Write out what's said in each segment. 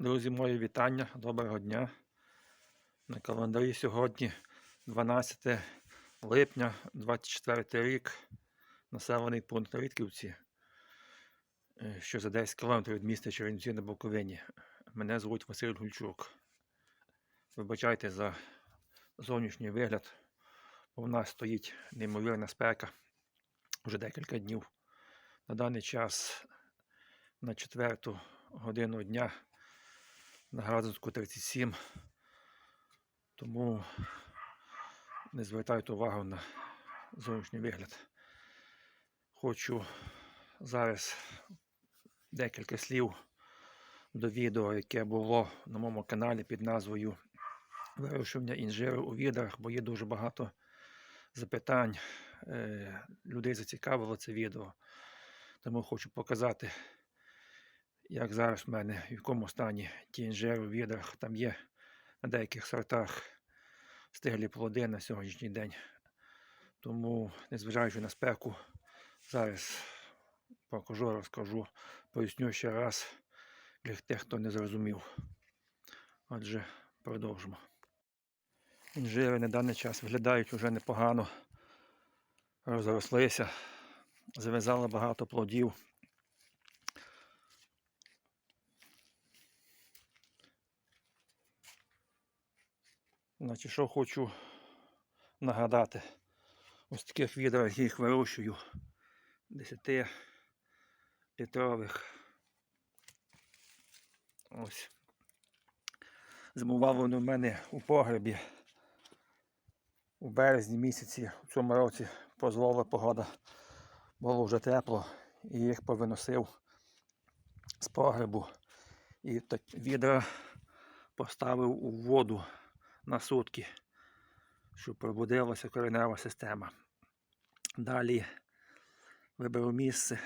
Друзі, мої вітання, доброго дня. На календарі сьогодні 12 липня 24 рік. Населений пункт Рідківці, е, що за 10 км від міста Чернівці на Буковині. Мене звуть Василь Гульчук. Вибачайте за зовнішній вигляд, в нас стоїть неймовірна спека вже декілька днів. На даний час на четверту годину дня на градуску 37. Тому не звертайте увагу на зовнішній вигляд. Хочу зараз декілька слів до відео, яке було на моєму каналі під назвою Вирощування інжиру у відрах, бо є дуже багато запитань. Е, людей зацікавило це відео. Тому хочу показати, як зараз в мене, в якому стані ті інжири у відрах. Там є на деяких сортах стиглі плоди на сьогоднішній день. Тому, незважаючи на спеку, зараз покажу, розкажу, поясню ще раз для тих, хто не зрозумів. Отже, продовжимо. Інжири на даний час виглядають вже непогано, розрослися, зав'язали багато плодів. Значить, що хочу нагадати. Ось таких відрах я їх вирощую 10 літрових. Ось. Зимував вони в мене у погребі. У березні місяці у цьому році дозволила погода. Було вже тепло і їх повиносив з погребу. І відра поставив у воду на сутки, щоб пробудилася коренева система. Далі виберу місце,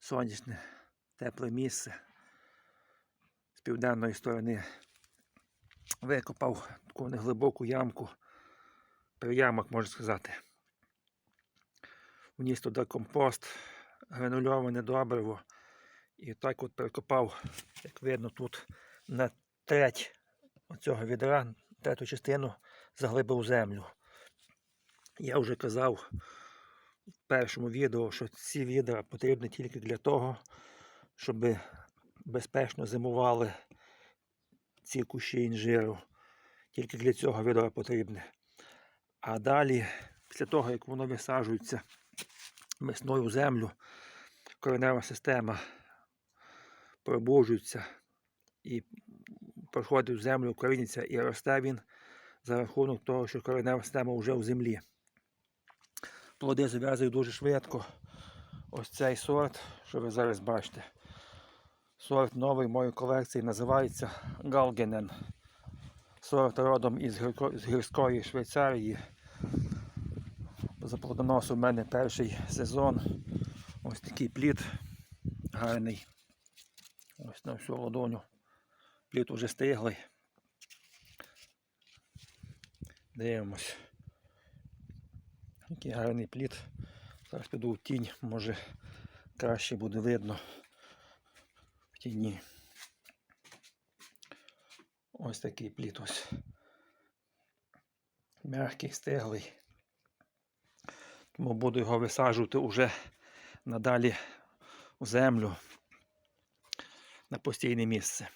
сонячне, тепле місце. З південної сторони викопав таку неглибоку ямку, приямок, можна сказати. Вніс туди компост, гранульоване добриво. І так от перекопав, як видно, тут на треть оцього відра, третю частину заглибив у землю. Я вже казав в першому відео, що ці відра потрібні тільки для того, щоб безпечно зимували ці кущі інжиру. Тільки для цього відра потрібне. А далі, після того, як воно висаджується весною в землю, коренева система пробуджується і проходить в землю, коріниться і росте він за рахунок того, що коренева система вже в землі. Плоди зав'язують дуже швидко. Ось цей сорт, що ви зараз бачите. Сорт новий моїй колекції називається Галгенен. Сорт родом із гірської Швейцарії. За плодоносу в мене перший сезон. Ось такий плід гарний. Ось на всю ладоню. Плід уже стиглий. Дивимось. Який гарний плід. Зараз піду в тінь, може краще буде видно в тіні. Ось такий плід ось. Мягкий, стиглий. Тому буду його висаджувати уже надалі у землю на постійне місце.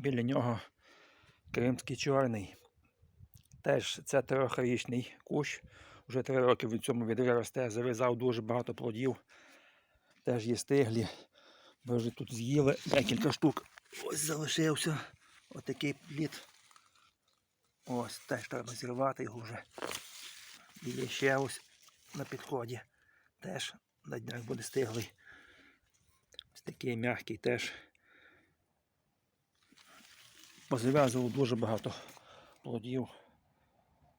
Біля нього кримський чорний. Теж це трьохрічний кущ. Вже три роки в цьому відрі росте, зав'язав дуже багато плодів. Теж є стиглі. Ви вже тут з'їли декілька штук. Ось залишився отакий плід. Ось теж треба зірвати його вже. І є ще ось на підході. Теж на днях буде стиглий. Ось такий м'який теж. Позав'язував дуже багато плодів.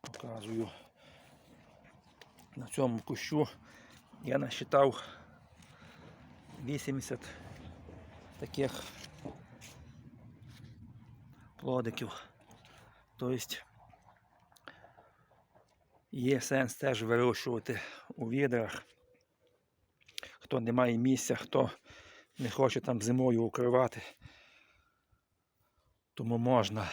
Показую. На цьому кущу я насчитав 80 таких плодиків. Тобто є сенс теж вирощувати у відрах. Хто не має місця, хто не хоче там зимою укривати. Тому можна.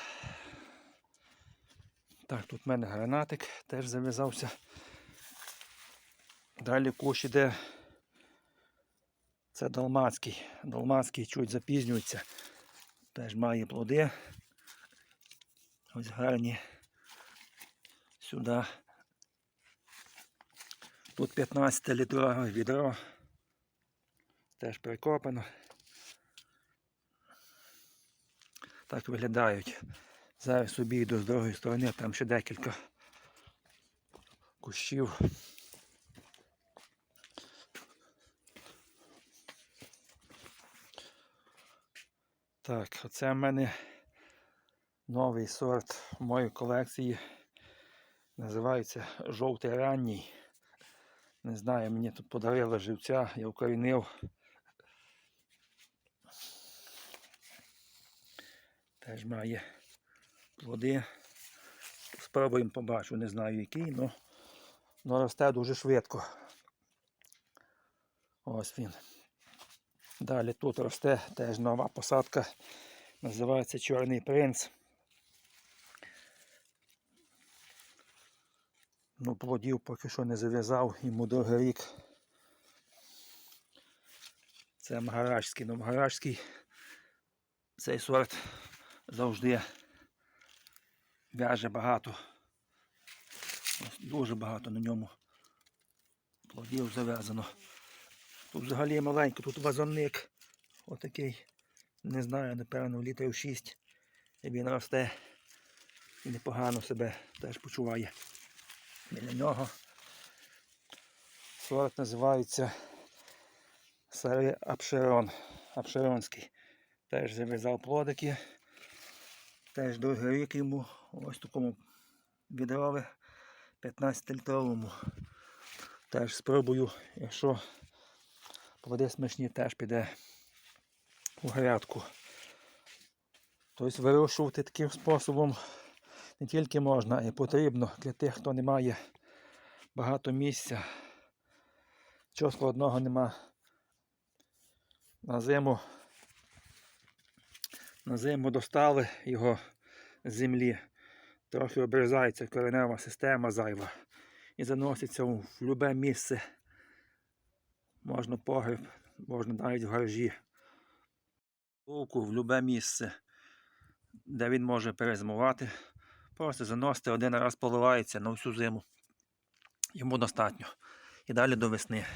Так, тут в мене гранатик теж зав'язався. Далі кущ іде. Це далмацький. Далмацький чуть запізнюється. Теж має плоди. Ось гарні. Сюди. Тут 15 літрове відро. Теж прикопано. Так виглядають. Зараз обійду з другої сторони, там ще декілька кущів. Так, оце в мене новий сорт моїй колекції. Називається жовтий ранній. Не знаю, мені тут подарили живця, я вкорінив. Теж має плоди. Спробуємо побачу, не знаю який, але росте дуже швидко. Ось він. Далі тут росте теж нова посадка. Називається Чорний принц. Ну, плодів поки що не зав'язав, йому другий рік. Це Магаражський. Ну, Магаражський цей сорт завжди в'яже багато. Дуже багато на ньому плодів зав'язано. Тут взагалі маленько, тут вазонник отакий, не знаю, напевно, літрів 6. І він росте і непогано себе теж почуває. Біля нього. Сорт називається Сари Апшерон. Апшеронський. Теж зав'язав плодики. Теж другий рік йому ось такому відрові 15 літровому. Теж спробую, якщо плоди смачні, теж піде у грядку. Тобто вирощувати таким способом не тільки можна, а й потрібно для тих, хто не має багато місця. Чого складного нема. На зиму, на зиму достали його з землі. Трохи обрізається коренева система зайва і заноситься в будь-яке місце. Можна погріб, можна навіть в гаражі. Луку в будь-яке місце, де він може перезимувати. Просто заносити один раз поливається на всю зиму. Йому достатньо. І далі до весни.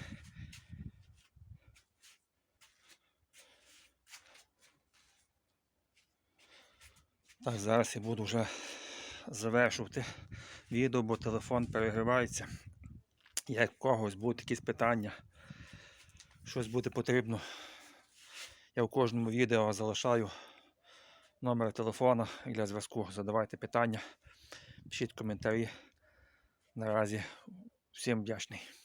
Так, зараз я буду вже завершувати відео, бо телефон перегрівається. Як когось будуть якісь питання, щось буде потрібно. Я в кожному відео залишаю номер телефона для зв'язку. Задавайте питання, пишіть коментарі. Наразі всім вдячний.